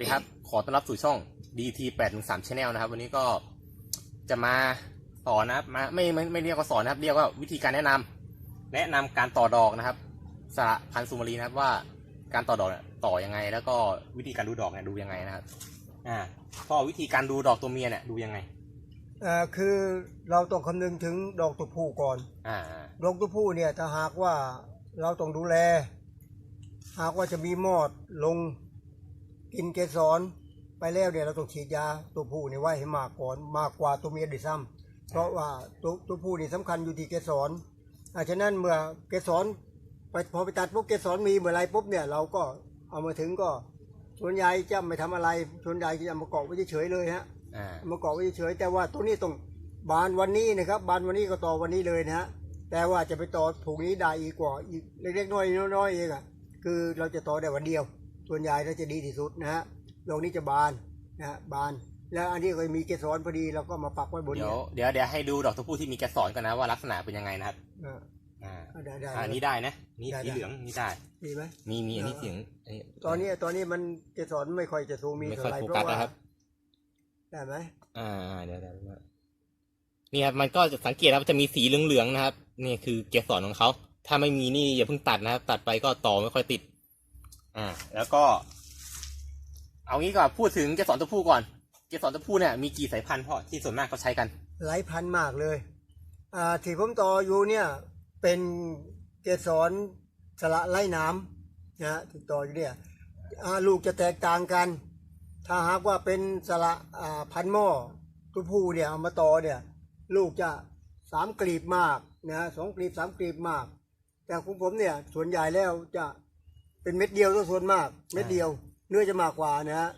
ดีครับ ขอต้อนรับสู่ช่อง DT 8 1 3 Channel นะครับ วันนี้ก็จะมาสอนนะครับมาไม่ไม่ไม่เรียกว่าสอนนะครับ เรียกว่าวิธีการแนะนำแนะนำการต่อดอกนะครับสระพันธุ์ซูมารีนะครับว่าการต่อดอกเนี่ยต่อยังไง แล้วก็วิธีการดูดอกเนี่ยดูยังไงนะครับ อ่าก็วิธีการดูดอกตัวเมียเนี่ยดูยังไงเอ่อคือเราต้องคำนึงถึงดอกตัวผู้ก่อน อ่าดอกตัวผู้เนี่ยถ้าหากว่าเราต้องดูแล หากว่าจะมีมอดลง กินเกสรไปแล้วเนี่ยเราต้องฉีดยาตัวผู้เนี่ยไว้ให้มากก่อนมากกว่าตัวเมียด้วยซ้ำเพราะว่าตัวตัวผู้นี่สำคัญอยู่ที่เกสรอาฉะนั้นเมื่อเกสรไปพอไปตัดปุ๊บเกสรมีเมื่อไรปุ๊บเนี่ยเราก็เอามาถึงก็ส่วนใหญ่จะไม่ทำอะไรส่วนใหญ่จะมาเกาะไว้เฉยๆเลยฮะอ่ามาเกาะไว้เฉยๆแต่ว่าตัวนี้ต้องบานวันนี้นะครับ บานวันนี้ก็ต่อวันนี้เลยนะฮะแต่ว่าจะไปต่อถูกนี้ได้อีกกว่าอีกเล็กๆน้อยๆน้อยๆเองอะคือเราจะต่อได้วันเดียว ส่วนใหญ่เราจะดีที่สุดนะฮะดอกนี้จะบานนะฮะบาน แล้วอันนี้ก็มีเกสรพอดีเราก็มาปักไว้บนเดี๋ยวเนี่ยเดี๋ยวเดี๋ยวให้ดูดอกตัวผู้ที่มีแกสอนกันนะว่าลักษณะเป็นยังไงนะครับอ่าอ่าได้ได้อ่านี่ได้นะนี่ได้สีได้เหลืองนี่ได้มีไหมมีมีอันนี้เออเสียงอันนี้ตอนนี้ตอนนี้มันเกสรไม่ค่อยจะสูงมีไม่เท่าค่อยไหร่โฟเพกัสราะว่านะครับได้ไหมอ่าอ่าเดี๋ยวเดี๋ยวนี่ครับมันก็จะสังเกตครับจะมีสีเหลืองๆนะครับนี่คือเกสรของเขาถ้าไม่มีนี่อย่าเพิ่งตัดนะครับ ตัดไปก็ต่อไม่ค่อยติด อ่าแล้วก็ เอางี้ก่อนพูดถึงเกสรตัวผู้ก่อน เกสรตัวผู้เนี่ยมีกี่สายพันธุ์พ่อที่ส่วนมากเขาใช้กัน หลายพันมากเลย อ่าที่ผมต่ออยู่เนี่ย เป็นเกสรสละไล่น้ำนะฮะที่ต่ออยู่เนี่ยอ่าลูกจะแตกต่างกัน ถ้าหากว่าเป็นสละอ่าพันหม้อตัวผู้เนี่ยเอามาต่อเนี่ย ลูกจะสามกลีบมากนะฮะสองกลีบสามกลีบมาก แต่ของผมเนี่ยส่วนใหญ่แล้วจะ เป็นเม็ดเดียวตัวส่วนมาก เม็ดเดียว เนื้อจะมากกว่านะฮะ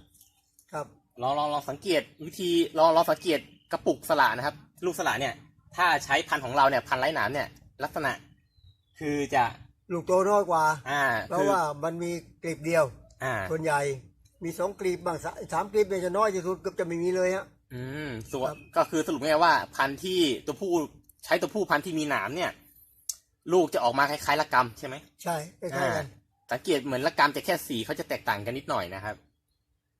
ครับลองลองลองสังเกตวิธีลองลองสังเกตกระปุกสละนะครับ ลูกสละเนี่ย ถ้าใช้พันธุ์ของเราเนี่ยพันธุ์ไร้หนามเนี่ย ลักษณะ คือจะลูกโตน้อยกว่า อ่าเพราะคือว่ามันมีกลีบเดียว อ่า ส่วนใหญ่มีสองกลีบบางสาสามกลีบเนี่ยจะน้อยที่สุดเกือบจะไม่มีเลยฮะอืมส่วนครับก็คือสรุปง่ายๆว่าพันธุ์ที่ตัวผู้ใช้ตัวผู้พันธุ์ที่มีหนามเนี่ย ลูกจะออกมาคล้ายๆละกำใช่ไหมใช่ใกล้ๆกัน สังเกตเหมือนละกำแต่แค่สีเขาจะแตกต่างกันนิดหน่อยนะครับ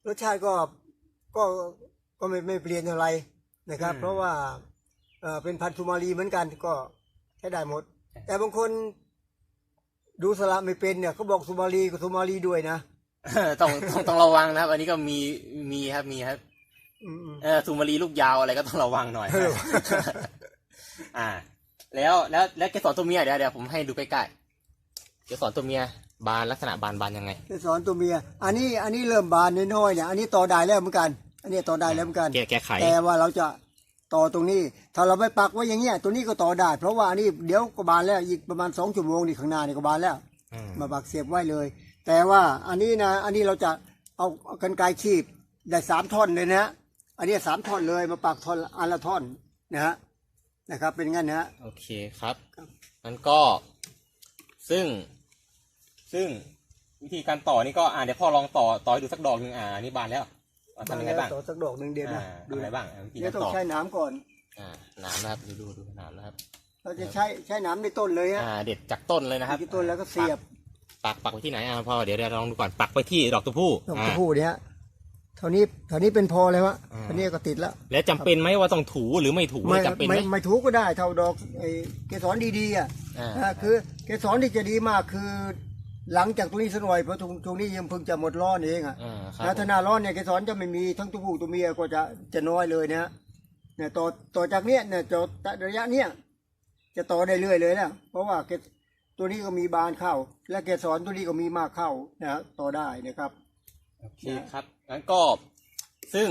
รสชาติก็ก็ก็ไม่ไม่เปลี่ยนอะไรนะครับ อืม เพราะว่าเออเป็นพันธุ์สุมาลีเหมือนกันก็ใช้ได้หมด แต่บางคนดูสละไม่เป็นเนี่ยเขาบอกสุมาลีก็สุมาลีด้วยนะต้องต้องต้องระวังนะครับ อันนี้ก็มีมีครับมีครับ อืมอืมเออซูมารีลูกยาวอะไรก็ต้องระวังหน่อยเออ อ่า แล้วแล้วแล้วเกสรตัวเมียเดี๋ยวเดี๋ยวผมให้ดูใกล้ๆเกสรตัวเมีย บานลักษณะบานบานยังไงเกสรตัวเมีย อันนี้อันนี้เริ่มบานน้อยๆเนี่ย อันนี้ต่อได้แล้วเหมือนกัน อันนี้ต่อได้แล้วเหมือนกัน แก้แก้ไขแต่ว่าเราจะต่อตรงนี้ ถ้าเราไปปักไว้อย่างเงี้ยตัวนี้ก็ต่อได้ เพราะว่าอันนี้เดี๋ยวก็บานแล้วอีกประมาณสองชั่วโมงนี่ข้างหน้านี่ก็บานแล้ว อืมมาปักเสียบไว้เลย แต่ว่าอันนี้นะ อันนี้เราจะเอาเอากันไกรคีบได้สามท่อนเลยนะอันนี้สามท่อนเลยมาปักท่อนอันละท่อนนะฮะนะครับเป็นงั้นนะฮะ โอเคครับครับมันก็ ซึ่ง ซึ่งวิธีการต่อนี่ก็อ่าเดี๋ยวพ่อลองต่อต่อให้ดูสักดอกหนึ่งอ่าอันนี่บานแล้วอ่าทำยังไงบ้างต่อสักดอกหนึ่งเดียวอ่านะทำอะไรบ้างอ่าวิธีเดี๋ยกาวรต้องต่อใช้หน้ำก่อน อ่าหนามนะครับดูดูดูหนามนะครับเราจะใช้ใช้หน้ำในต้นเลยฮะอ่าเด็ดจากต้นเลยนะครับที่ต้นแล้วก็เสียบปักปักไว้ที่ไหนอ่าพ่อเดี๋ยวเดี๋ยวลองดูก่อนปักไปที่ดอกตัวผู้ดอกอ่าตะพูเนี่ยฮะเท่านี้เท่านี้เป็นพอแล้วฮะอ่า เท่านี้ก็ติดแล้วแล้วจำเป็นไหมว่าต้องถูหรือไม่ถูไม่จำเป็นไหไม่มไม่ถูกก็ได้ เท่าดอกไอ้เกสรดีๆอะอ่านะคือเกสรที่จะดีมากคือ หลังจากตรงนี้สักหน่อยเพราะตรงตรงนี้ยังเพิ่งจะหมดร้อนเองอะอ่าครับนะถ้าหน้าร้อนเนี่ยเกสรจะไม่มีทั้งตัวผู้ตัวเมียก็จะจะน้อยเลยนะฮะเนี่ยต่อต่อจากเนี้ยเนี่ยต่อระยะเนี้ยจะต่อได้เรื่อยเลยนะเพราะว่าเกสตัวนี้ก็มีบานเข้า และเกสรตัวนี้ก็มีมากเข้านะฮะต่อได้นะครับ โอเคครับงั้นก็ซึ่ง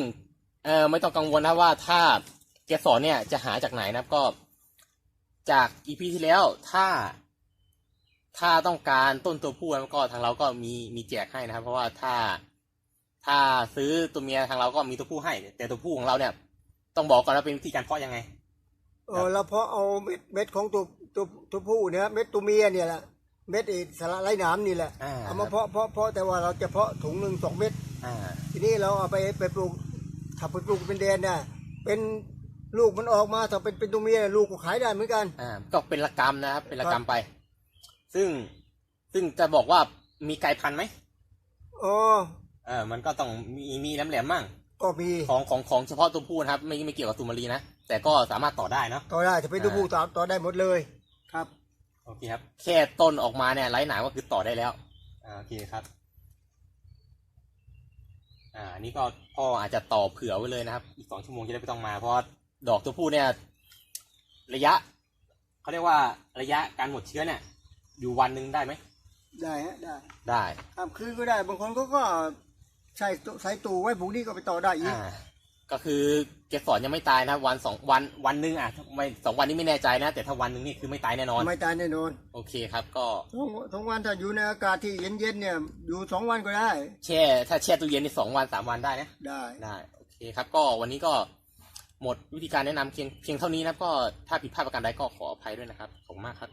เอ่อไม่ต้องกังวลนะว่าถ้าเกสรเนี่ยจะหาจากไหนนะครับก็ จากอีพีที่แล้วถ้า ถ้าต้องการต้นตัวผู้แล้วก็ทางเราก็มีมีแจกให้นะครับ เพราะว่าถ้าถ้าซื้อตัวเมียทางเราก็มีตัวผู้ให้ แต่ตัวผู้ของเราเนี่ย ต้องบอกก่อนว่าเป็นวิธีการเพาะยังไงเออแล้วเพราะเอาเม็ดเม็ดของตัวตัวตัวผู้เนี่ยเม็ดตัวเมียเนี่ยแหละเม็ดไอ้สาระไร้หน้ำนี่แหละอ่าเอามาเพาะเพาะเพาะแต่ว่าเราจะเพาะถุงหนึ่งสองเม็ดอ่าทีนี้เราเอาไปไปปลูกถ้าไปปลูกเป็นแดนเนี่ยเป็นลูกมันออกมาถ้าเป็นเป็นตัวเมียลูกก็ขายได้เหมือนกันอ่าก็เป็นละกรรมนะครับเป็นละกรรมไป ซึ่งซึ่งจะบอกว่ามีไกลพันธุ์ไหมอ๋อเออมันก็ต้องมีมีแหลมๆมั่งก็มีของของของเฉพาะตัวผู้นะครับ ไม่ไม่เกี่ยวกับซูมารีนะแต่ก็สามารถต่อได้เนาะต่อได้จะเป็นตัวผู้ต่อต่อได้หมดเลยครับโอเคครับ แค่ต้นออกมาเนี่ยไร้หนามก็คือต่อได้แล้วอ่าโอเคครับ อ่าอันนี่ก็พ่ออาจจะต่อเผื่อไว้เลยนะครับ อีกสองชั่วโมงจะได้ไม่ต้องมาเพราะว่าดอกตัวผู้เนี่ย ระยะเขาเรียกว่าระยะการหมดเชื้อเนี่ย อยู่วันหนึ่งได้ไหมได้ฮะได้ได้ทำคืนก็ได้ บางคนเขาก็ใส่ตู้ใส่ตู้ไว้พรุ่งนี้ก็ไปต่อได้อีกอ่าก็คือเกสรยังไม่ตายนะวันสองวันวันหนึ่งอะไม่สองวันนี้ไม่แน่ใจนะ แต่ถ้าวันหนึ่งนี่คือไม่ตายแน่นอน ไม่ตายแน่นอนโอเคครับ ก็สองสองวันถ้าอยู่ในอากาศที่เย็นๆเนี่ย อยู่สองวันก็ได้ แช่ถ้าแช่ตู้เย็นในสองวันสามวันได้นะ ได้ได้โอเคครับก็วันนี้ก็หมดวิธีการแนะนำเพียงเพียงเท่านี้นะครับก็ถ้าผิดพลาดประการใดก็ขออภัยด้วยนะครับขอบคุณมากครับ